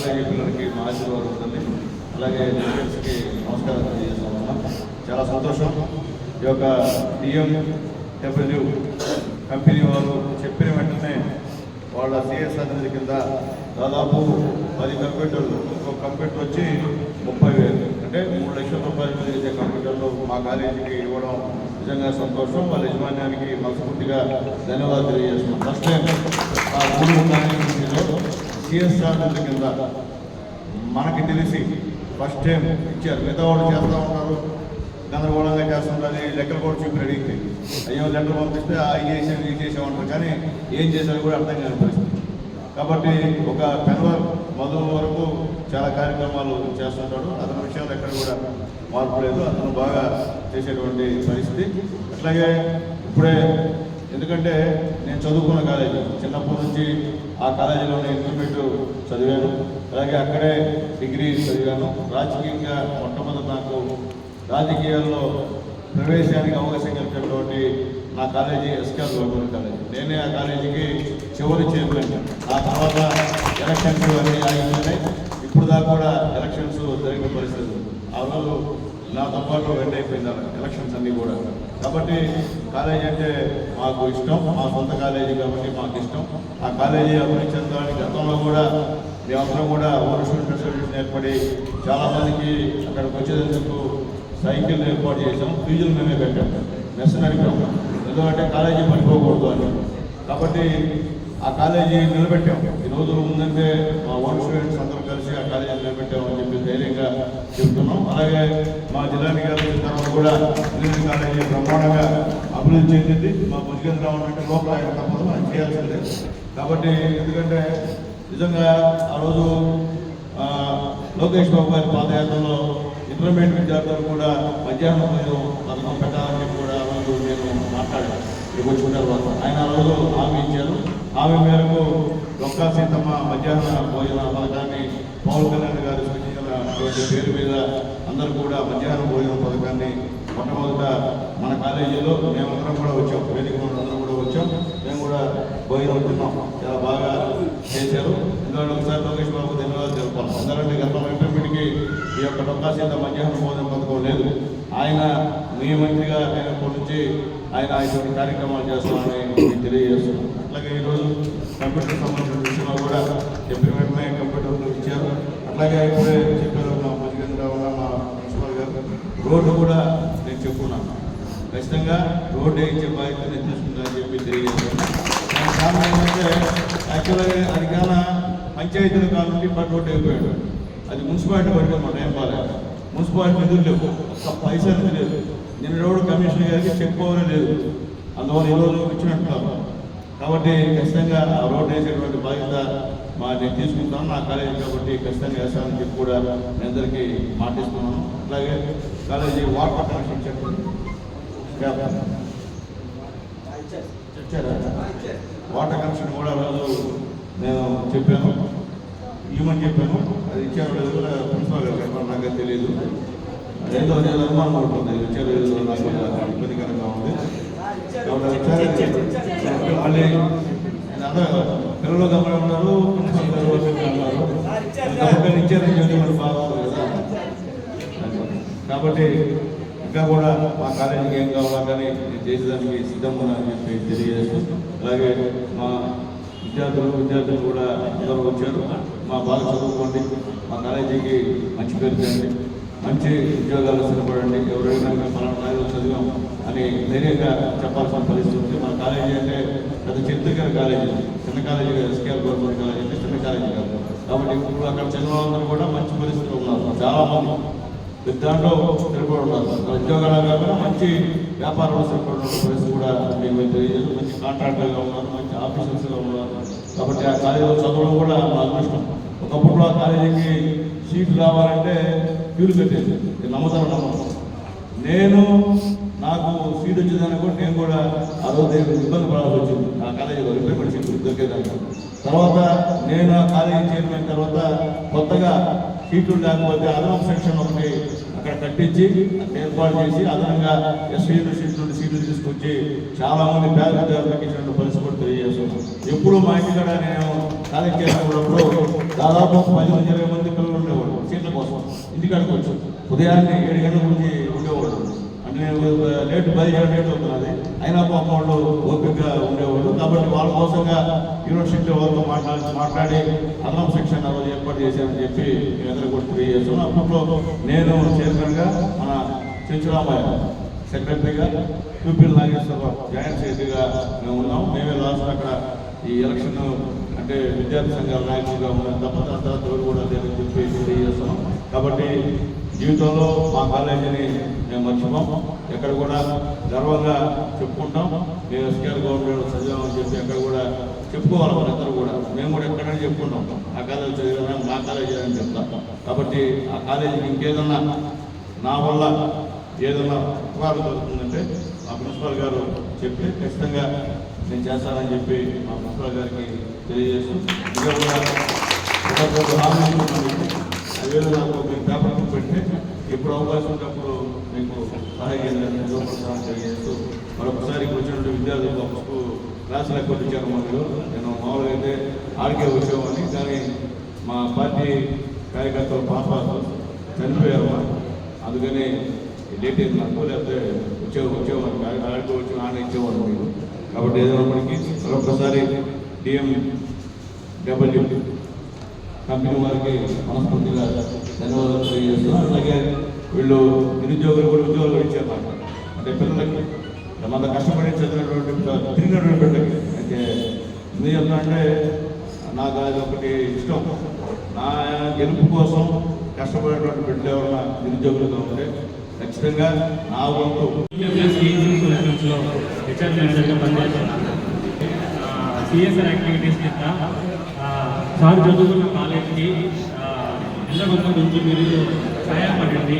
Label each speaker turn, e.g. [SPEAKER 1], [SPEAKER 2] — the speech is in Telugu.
[SPEAKER 1] అలాగే పిల్లలకి మా ఆశీర్వాదం ఉంటుంది అలాగే టీచర్స్కి నమస్కారం తెలియజేస్తున్నాం చాలా సంతోషం. ఈ యొక్క డిఎం డబ్ల్యూ కంపెనీ వారు చెప్పిన వెంటనే వాళ్ళ సిఎస్ అనేది కింద దాదాపు పది కంప్యూటర్లు ఒక కంప్యూటర్ వచ్చి ముప్పై వేలు. అంటే మూడు లక్షల రూపాయలు చేసే కంప్యూటర్లు మా కాలేజీకి ఇవ్వడం నిజంగా సంతోషం. వాళ్ళ యజమాన్యానికి మనస్ఫూర్తిగా ధన్యవాదాలు తెలియజేస్తున్నాం. ఫస్ట్ టైం ఆ మూడు కాలేజీలో సిఎస్ఆర్ కింద మనకి తెలిసి ఫస్ట్ టైం ఇచ్చారు. మిగతా వాళ్ళు చేస్తూ ఉంటారు గందరగోళంగా చేస్తుంటారు లెక్కలు కూడా చూపి అడిగితే అయ్యో లెక్కలు పంపిస్తే ఆ చేసాం ఇది చేసాం అంటారు. కానీ ఏం చేశారో కూడా అర్థం కాని పరిస్థితి. కాబట్టి ఒక పెన్వర్ మొదలు వరకు చాలా కార్యక్రమాలు చేస్తుంటాడు. అతని విషయాలు ఎక్కడ కూడా మార్పు లేదు. అతను బాగా చేసేటువంటి పరిస్థితి. అట్లాగే ఇప్పుడే ఎందుకంటే నేను చదువుకున్న కాలేజీ. చిన్నప్పటి నుంచి ఆ కాలేజీలోనే ఇంటర్మీడియట్ చదివాను. అలాగే అక్కడే డిగ్రీ చదివాను. రాజకీయంగా మొట్టమొదటి నాకు రాజకీయాల్లో ప్రవేశానికి అవకాశం కలిగినటువంటి నా కాలేజీ ఎస్కేఎల్ గవర్నమెంట్ కాలేజీ. నేనే ఆ కాలేజీకి చివరి చైర్మన్. ఆ తర్వాత ఎలక్షన్స్ అన్నీ ఆగిపోయినాయి ఇప్పుడు దాకా కూడా ఎలక్షన్స్ జరిగిన పరిస్థితి. ఆ రోజు నాతో పాటు వెంట అయిపోయింది. ఎలక్షన్స్ అన్నీ కూడా. కాబట్టి కాలేజీ అంటే మాకు ఇష్టం మా సొంత కాలేజీ కాబట్టి మాకు ఇష్టం. ఆ కాలేజీ అభివృద్ధి చెందడానికి గతంలో కూడా మేమందరం కూడా ఓవర్ ఫెసిలిటీస్ ఏర్పడి చాలామందికి అక్కడికి వచ్చేందుకు సైకిల్ ఏర్పాటు చేసాం ఫీజులు మేమే పెట్టాం మెస్ నడిపాం. ఎందుకంటే కాలేజీ పడిపోకూడదు అని. కాబట్టి ఆ కాలేజీ నిలబెట్టాం. ఈ రోజు ఉందంటే మా ఓన్ స్టూడెంట్స్ అందరూ కలిసి ఆ కాలేజీ నిలబెట్టామని చెప్పి ధైర్యంగా చెప్తున్నాం అలాగే మా జిల్లాని గారు తర్వాత కూడా ఇంజనీరింగ్ కాలేజీ బ్రహ్మాండంగా అభివృద్ధి చెందింది. మా భుజగేంద్రరావు అంటే లోపల ఆయన తప్పదు అది చేయాల్సిందే. కాబట్టి ఎందుకంటే నిజంగా ఆ రోజు లోకేష్ బాబు గారి పాదయాత్రలో ఇంటర్మీడియట్ విద్యార్థులు కూడా మధ్యాహ్నం భోజనం పథకం పెట్టాలని కూడా రోజు నేను మాట్లాడాను ఇక్కడికి వచ్చిన తర్వాత ఆయన ఆ రోజు హామీ ఇచ్చారు. హామీ మేరకు డొక్కా సీతమ్మ మధ్యాహ్న భోజన పథకాన్ని పవన్ కళ్యాణ్ గారు అటువంటి పేరు మీద అందరూ కూడా మధ్యాహ్న భోజన పథకాన్ని మొట్టమొదట మన కాలేజీలో మేమందరం కూడా వచ్చాం. వేదిక అందరం కూడా వచ్చాం. మేము కూడా భోజనం తిన్నాం. చాలా బాగా చేశారు. ఎందుకంటే ఒకసారి లోకేష్ బాబు ధన్యవాదాలు తెలుపుతాం. అందరంటే గతంలో ఇంటర్మీడియట్కి ఈ యొక్క డొక్కా సీత మధ్యాహ్న భోజన పథకం లేదు. ఆయన మీ మంత్రిగా అయినప్పటి నుంచి ఆయన ఇటువంటి కార్యక్రమాలు చేస్తామని తెలియజేస్తున్నాం. అట్లాగే ఈరోజు కంప్యూటర్ సంబంధించిన విషయంలో కూడా చెప్పిన వెంటనే కంప్యూటర్లు ఇచ్చారు. అట్లాగే ఇప్పుడే చెప్పారు మా భుజగేంద్రరావు గారు, మా ప్రిన్సిపల్ గారు రోడ్డు కూడా నేను చెప్పుకున్నాను. ఖచ్చితంగా రోడ్డు వేయించే బాధ్యత నేను తీసుకుంటానని చెప్పి తెలియజేస్తున్నాను కారణం ఏంటంటే యాక్చువల్గా అది కాన పంచాయతీల కాలం నుండి పట్టు రోడ్డు అయిపోయాడు. అది మున్సిపాలిటీ పట్టుకున్నమాట ఏం బాగాలేదు మున్సిపాలిటీ నిధులు లేవు. ఒక్క పైసలు లేదు. నిన్న రోడ్డు కమిషనర్ గారికి చెప్పుకోవాలని లేదు. అందువల్ల ఈరోజు ఇచ్చినట్టున్నారు కాబట్టి ఖచ్చితంగా ఆ రోడ్డు వేసేటువంటి బాధ్యత మా నేను తీసుకుంటాను నా కాలేజీ కాబట్టి ఖచ్చితంగా వేస్తానని చెప్పి కూడా మీ అందరికీ మాటిస్తున్నాను. అలాగే కాలేజీ వాటర్ కనెక్షన్ చెప్పండి. వాటర్ కనెక్షన్ కూడా రోజు నేను చెప్పాను ఇవ్వమని చెప్పాను అది ఇచ్చారో లేదు కూడా ప్రిన్సిపాల్ గారు చెప్పారు నాకు తెలియదు. ఏదో ఏదో అనుమానం ఉంటుంది ఇచ్చారో లేదో నాకు ఇబ్బందికరంగా ఉంది. మళ్ళీ పిల్లలు గమనం ఉన్నారు ప్రిన్సిపాల్ ఉన్నారు కాబట్టి ఇచ్చారని చెప్పి బాగుంది కదా కాబట్టి ఇంకా కూడా మా కాలేజీకి ఏం కావాలా కానీ నేను చేసేదానికి సిద్ధంగా అని చెప్పి తెలియజేస్తూ అలాగే మా విద్యార్థులు విద్యార్థులు కూడా అందరూ వచ్చారు. మా బాగా చదువుకోండి. మా కాలేజీకి మంచి పేరు చేయండి మంచి ఉద్యోగాలు స్థిరపడండి ఎవరైనా మనం పలానా చదివాం అని ధైర్యంగా చెప్పాల్సిన పరిస్థితి ఉంది. మన కాలేజీ అంటే పెద్ద చరిత్రకర కాలేజీ. చిన్న కాలేజీ కాదు ఎస్కేఎల్ గవర్నమెంట్ కాలేజీ అంటే చిన్న కాలేజీ కాదు. కాబట్టి ఇప్పుడు అక్కడ చదివిన వాళ్ళందరూ కూడా మంచి పరిస్థితులు ఉన్నారు. చాలా మంది దాంట్లో స్థిరపడి ఉన్నారు. ఉద్యోగాలు కాకుండా మంచి వ్యాపారంలో స్థిరపడి పరిస్థితి కూడా మేము తెలియజేసి మంచి కాంట్రాక్టర్గా ఉన్నారు మంచి ఆఫీసర్స్గా ఉన్నారు. కాబట్టి ఆ కాలేజీలో చదవడం కూడా మా అదృష్టం. ఒకప్పుడు ఆ కాలేజీకి సీట్లు రావాలంటే క్యూలు పెట్టేసి నమ్మతారు నమ్మకం నేను నాకు సీట్ వచ్చేదానికి కూడా నేను కూడా ఆ రోజు ఇబ్బంది పడాల్సి వచ్చింది. ఆ కాలేజీలో రిపేర్ సీట్ దొరికేదానికి. తర్వాత నేను ఆ కాలేజీ చేరిన తర్వాత కొత్తగా సీట్లు లేకపోతే అదనపు సెక్షన్ ఒకటి అక్కడ కట్టించి ఏర్పాటు చేసి అదనంగా ఎస్సీ యూనివర్సిటీ నుండి సీట్లు తీసుకొచ్చి చాలామంది పేద విద్యార్థులకు ఇచ్చినట్టు పరిస్థితి కూడా ఎప్పుడు మా ఇంటికాడ నేను కాలేజీ చేసినప్పుడు దాదాపు ఒక పది మంది ఇరవై మంది పిల్లలు ఉండేవాడు సీట్ల కోసం. ఇంటికాడికి వచ్చి ఉదయాన్నే ఏడు గంటల నుంచి ఉండేవాడు అంటే నేను లేట్ బయలుదేరి లేట్ అవుతున్నది. అయినా పాప వాళ్ళు ఓపికగా ఉండేవాళ్ళు. కాబట్టి వాళ్ళ కోసంగా యూనివర్సిటీ వాళ్ళతో మాట్లాడి మాట్లాడి అన్నం శిక్షణ రోజు ఏర్పాటు చేశానని చెప్పి ఎదురు కూడా తెలియజేస్తున్నాం అప్పట్లో నేను చైర్మన్గా మన చెంచురామయ్య సెక్రటరీగా యూపీఎల్ నాగేశ్వరరావు జాయింట్ సెక్రటరీగా మేము ఉన్నాం. మేమే లాస్ట్ అక్కడ ఈ ఎలక్షన్ అంటే విద్యార్థి సంఘాల నాయకులుగా ఉన్న తప్ప తర్వాత తోడు కూడా లేదని చెప్పి తెలియజేస్తాం కాబట్టి జీవితంలో మా కాలేజీని మేము మర్చిపోం. ఎక్కడ కూడా గర్వంగా చెప్పుకుంటాం. మేము ఎస్కేఆర్ గవర్నమెంట్ చదివామని చెప్పి ఎక్కడ కూడా చెప్పుకోవాలి మనందరూ కూడా. మేము కూడా ఎక్కడైనా చెప్పుకుంటాం. ఆ కాలేజీ చదివినా మా కాలేజీ అని చెప్తాం. కాబట్టి ఆ కాలేజీకి ఇంకేదన్నా నా వల్ల ఏదైనా ఉపకారం జరుగుతుందంటే మా ప్రిన్సిపాల్ గారు చెప్తే ఖచ్చితంగా నేను చేస్తానని చెప్పి మా ప్రిన్సిపాల్ గారికి తెలియజేస్తూ ఇంకా కూడా మీకు. అదేవిధంగా నాకు ఒక పేపర్ పెట్టి ఎప్పుడు అవకాశం ఉన్నప్పుడు మీకు సహాయం చేస్తానని తెలియజేస్తూ మరొకసారి వచ్చినటువంటి విద్యార్థులు మాకు క్లాసులు ఎక్కువ ఇచ్చారు నేను మామూలుగా అయితే ఆడికే వచ్చేవాడిని. కానీ మా పార్టీ కార్యకర్తలు పాప చనిపోయారు అందుకని డేట్ అయింది నాకు లేకపోతే వచ్చే వచ్చేవాడిని. ఆడికి వచ్చి ఆడ ఇచ్చేవాడు మీరు కాబట్టి ఏదైనప్పటికీ మరొకసారి డిఎం డబ్ల్యూ కంపెనీ వారికి మనస్ఫూర్తిగా ధన్యవాదాలు తెలియజేస్తున్నాను. అలాగే వీళ్ళు నిరుద్యోగులు కూడా ఉద్యోగాలు కూడా ఇచ్చారు అంటే పిల్లలకి మన కష్టపడి చదివినటువంటి తిరిగినటువంటి పిల్లలకి. అయితే ఎందుకు చెప్తానంటే నాకు అది ఒకటి ఇష్టం. నా గెలుపు కోసం కష్టపడేటువంటి బిడ్డలు ఎవరైనా నిరుద్యోగులుగా ఉంటే ఖచ్చితంగా నా వంతు.
[SPEAKER 2] సొల్యూషన్స్లో హెచ్ఆర్ మేనేజర్గా పనిచేస్తున్నాను సిఎస్ఆర్ యాక్టివిటీస్ కింద సార్ చదువుకున్న కాలేజ్కి ఎంత ఎంతమంది నుంచి మీరు సహాయపడండి